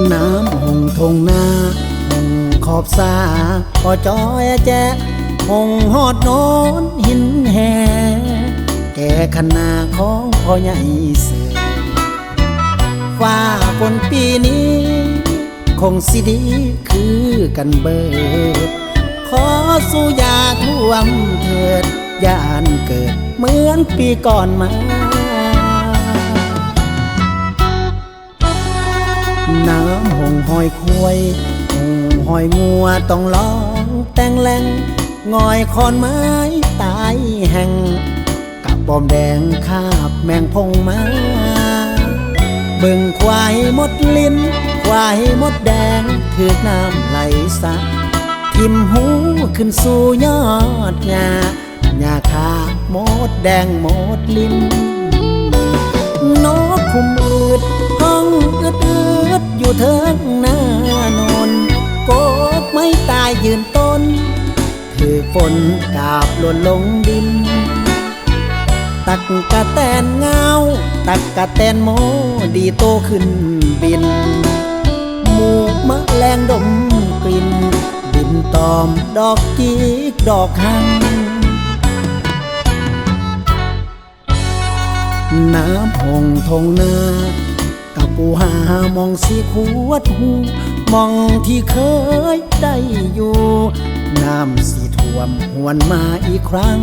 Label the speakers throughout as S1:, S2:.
S1: งนาหงขอบสาพอจอยแจหงหอดโนนหินแห่แก่ขนาของพ่อใหญ่เสือฟ้าฝนปีนี้ คงสิดีคือกันเบิด ขอสู้ยาท่วมเถิดยานเกิดเหมือนปีก่อนมา น้ำหงหอยควยหงหอยงัวต้องร้องแต่งแหลงงอยคอนไม้ตายแห่งกับปอมแดงคาบแมงพงมาเบิ่งควายมดลิ้น ควายมดแดงถือกน้ำไหลสักทิมหูขึ้นสู่ยอดหญ้าหญ้าคามดแดงมดลิ้น เทิงหน้านนโกกไม่ตายยืนต้นถือฝนกาบหล่นลงดิน ตักกะแตนเงา ตักกะแตนโมดีโตขึ้นบิน หมูมะแรงดมกลิ่น บินตอมดอกจิกดอกหังน้ำพงทงนา กูหามองสีขวดหูมองที่เคยได้อยู่ น้ำสีท่วมหวนมาอีกครั้ง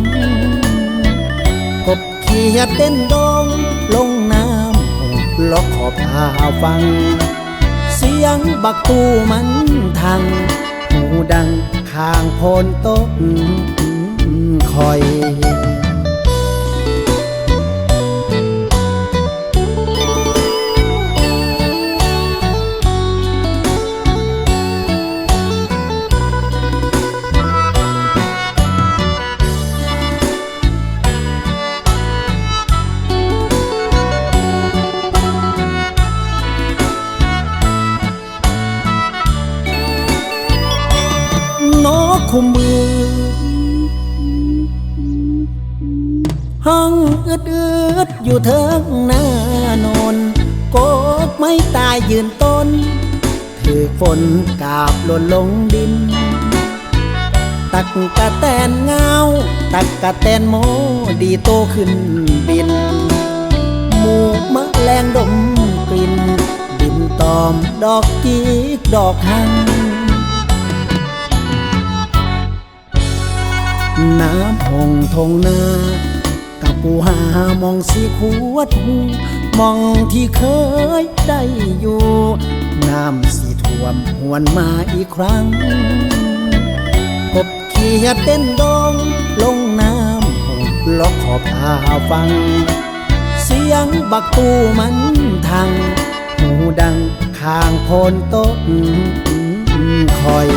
S1: กบเขียดเต้นดงลงน้ำหล็อกขอบพาฟัง เสียงบักตูมันทางหูดังข้างโพนโต๊ะคอย คุมมือห้องอึดอึดอยู่เทิงหน้านนโกกไม่ตายยืนต้น ถือฝนกาบหล่นลงดิน ตักกะแตนเงา ตักกะแตนโมดีโตขึ้นบิน หมูมะแรงดมกลิ่นบินตอมดอกจิกดอกหัง น้ำพงทงนากับปูหามองสีขวดหูมองที่เคยได้อยู่ น้ำสีท่วมหวนมาอีกครั้งกบเขียดเต้นดองลงน้ำหงล็อกขอบพาฟัง เสียงบักตูมันทางหูดังข้างโพนโต๊ะคอย